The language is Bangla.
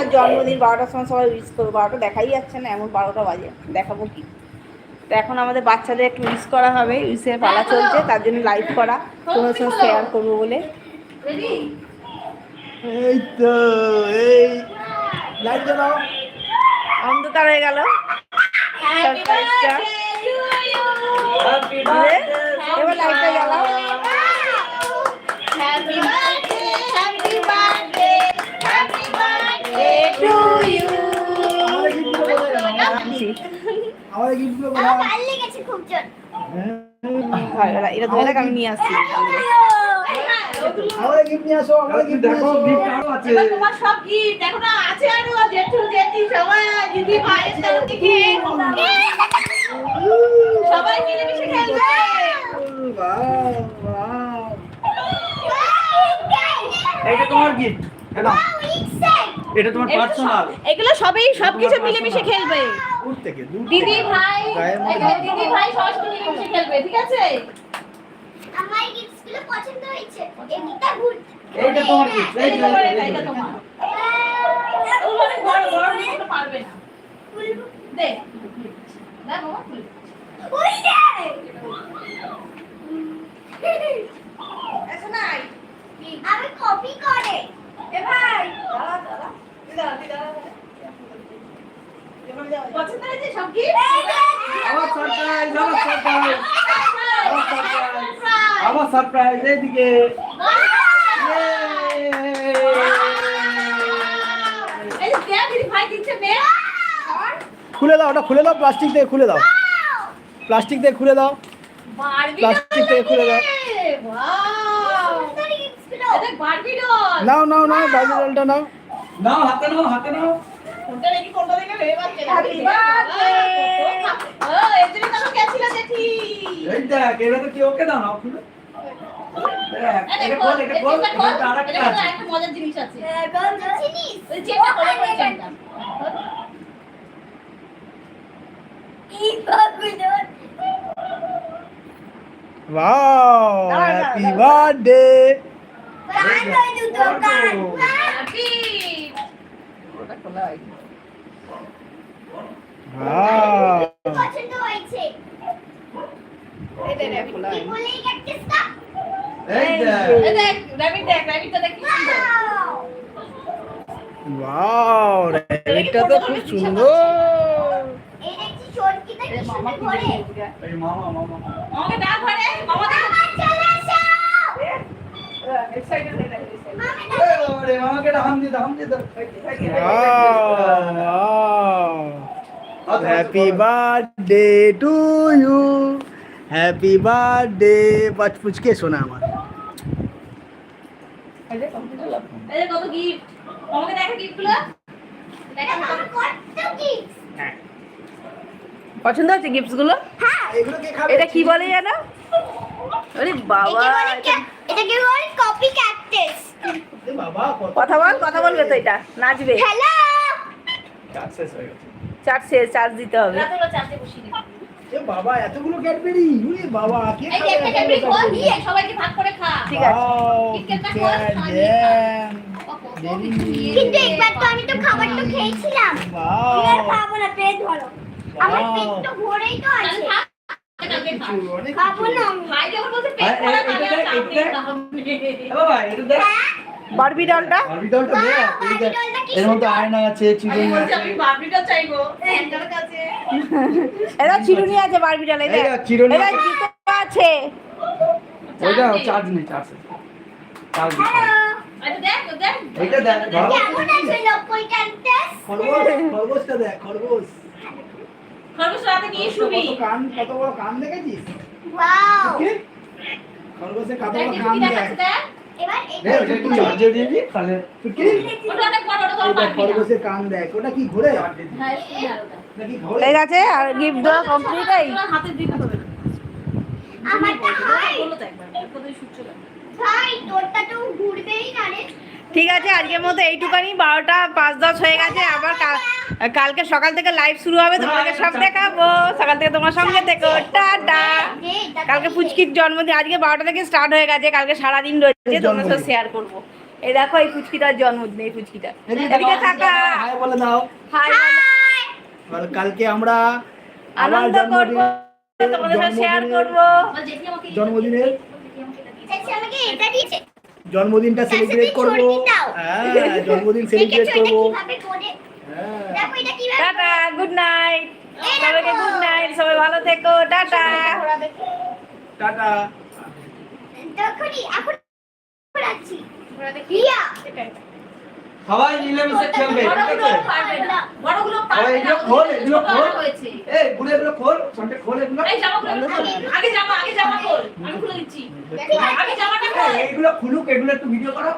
বাচ্চার জন্মদিন বারোটার সময় সবাই উইশ করব। বারোটা দেখাই যাচ্ছে না এমন বারোটা বাজে। দেখাবো কি? তো এখন আমাদের বাচ্চাদের একটু উইশ করা হবে উইসের পালা চলছে তার জন্য লাইভ করা। তোমার সঙ্গে শেয়ার করব বলে। এই তো এই লাইট জ্বালাও অন্ধকার হয়ে গেল। সারপ্রাইজটা আমাদের গিফটগুলো কোথায় ভালো লেগেছে খুব জোর। ভালো, ভালো, এটা ধরে আমি নিয়ে আসছি। আমাদের গিফট নিয়ে আসো আমাদের গিফট নিয়ে আসো। এবার তোমার সব gift, দেখো না, আছে আরও, জেঠু, জেঠি, সবাই, দিদি, ভাইয়ের তরফ থেকে। সবাই মিলেমিশে খেলবে। বাহ, বাহ। এটা। তোমার গিফট এটা এটা তোমার এগুলো পার্সোনাল সব- এগুলো সবই সবকিছু মিলেমিশে খেলবে। দূর থেকে দূর দিদি ভাই দিদি ভাই সবাই সাথে খেলবে ঠিক আছে? আমার গিফটসগুলো পছন্দ হয়েছে। এটা ঘুরতে এইটা তোমার গিফট এইটা তোমার এটা, এটা তোমার। ও মানে বড় বড় নিতে পারবে না। দে না বাবা ওই দে। ওই রে এসো নাই আমি কপি করে এ ভাই দাঁড়া দাঁড়া তুই দাঁড়া তুই দাঁড়া পছন্দ হয়েছে সব কি আমার সারপ্রাইজ আমার সারপ্রাইজ আমার সারপ্রাইজ আমার সারপ্রাইজ এইদিকে খুলে দাও ওটা খুলে দাও প্লাস্টিক দিয়ে খুলে দাও। প্লাস্টিক দিয়ে খুলে দাও। প্লাস্টিক থেকে খুলে দাও। ওয়াও সুন্দর গিফটসগুলো এটা বারবি ডল নাও নাও নাও বাবু জলটা নাও। নাও হাতে নাও হাতে নাও। কোনটা দেখি কোনটা দেখে ভেবে পাচ্ছে না। Happy birthday! ও এর জন্য তো আমি গেছিল দেখি এই দেখ এটা তো কি ওকে দাও না খুলে এটা দেখো, খোল এটা খোল এটা খোল, খোলা হয়নি। পছন্দ হয়েছে। র‍্যাবিটটা তো খুব সুন্দর। মামা। মামা মামা মামা। Happy birthday to you happy birthday পাঁচ পুচকে শোনা আমার। এই যে কত গিফট আমাকে দেখা গিফটগুলো দেখা আমার কত গিফট পছন্দ হচ্ছে গিফটসগুলো? এগুলো কে খাবে? এটা কি বলে জানো? আরে বাবা এটাকে বলে কপি ক্যাকটাস এ বাবা কত কথা বল কথা বলবে তো এটা। নাচবে। হ্যালো শেষ চার্জ দিতে হবে। রাতে ওরা চারটে বসিয়ে দিবি এ বাবা এতগুলো ক্যাডবেরি? উরে বাবা কে এই একটা ক্যাডবেরি খোল দিয়ে সবাইকে ভাগ করে খা। ঠিক আছে। কিন্তু একবার তো আমি তো খেয়েছিলাম। এবার খাব না পেট ভরো। আমার পেট তো ভরেই তো আছে। বারবি ডলটা বারবি ডলটা দেখ। এই দেখ ডলটা কি এর মধ্যে আয়না আছে। চিরুনি আছে আমি চাইব কাছে এটা চিরুনি আছে বারবি ডল এই চিরুনি এটা আছে। জুতো চার্জ নেই চার্জ চার্জ দেখ দেখ দেখ, খরগোশ খরগোশটা দেখ খরগোশ। খরগোশ রাতে নিয়ে শুবি? কান কত বড় কান দেখেছিস? ওয়াও। কি খরগোশের কত বড় কান দেখ। এবার ওটা একটু চার্জে দিয়ে দিই তাহলে কি ওটা অনেক বড় ওটা তোমার ওটা পারবি না খরগোশের কান দেখ ওটা কি ঘোরে? হ্যাঁ ঠিক আছে আর গিফট দেওয়া কমপ্লিট এই। হাতে দিতে হবে। আমারটা হয় বলো তো একবার কোথায় সূর্য ভাই তোরটা তো ঘুরবেই না রে। ঠিক আছে আজকের মতো এইটুকানি বারোটা পাঁচ দশ হয়ে গেছে আবার কালকে সকাল থেকে লাইভ শুরু হবে তোমাদেরকে সব দেখাবো সকাল থেকে তোমার সঙ্গে দেখো টাটা। কালকে পুচকির জন্মদিন আজকে বারোটা থেকে স্টার্ট হয়ে গেছে কালকে সারাদিন রয়েছে তোমার সাথে শেয়ার করব। এই দেখো এই পুচকিটার জন্মদিন এই পুচকিটা। এদিকে থাকা। হাই বলে দাও। হাই। কালকে আমরা আনন্দ করব তোমাদের সাথে শেয়ার করব। জন্মদিনের আমাকে এটা দিয়েছে। জন্মদিনটা সেলিব্রেট করব। হ্যাঁ জন্মদিন সেলিব্রেট করব। হ্যাঁ। দেখো এটা কীভাবে টাটা গুড নাইট। সবাইকে গুড নাইট সবাই ভালো থেকো। টাটা। টাটা। সবাই মিলেমিশে খেলবে আরে এগুলো খোল, এগুলো খোল। আনা এই গুলো এগুলো খোল সন্টে খোল এগুলো। এই জামাগুলো আগে জামা আগে জামা খোল আমি খুলে দিচ্ছি। আগে জামাটা খোল। এগুলো এইগুলো খুলুক এগুলো একটু ভিডিও করো।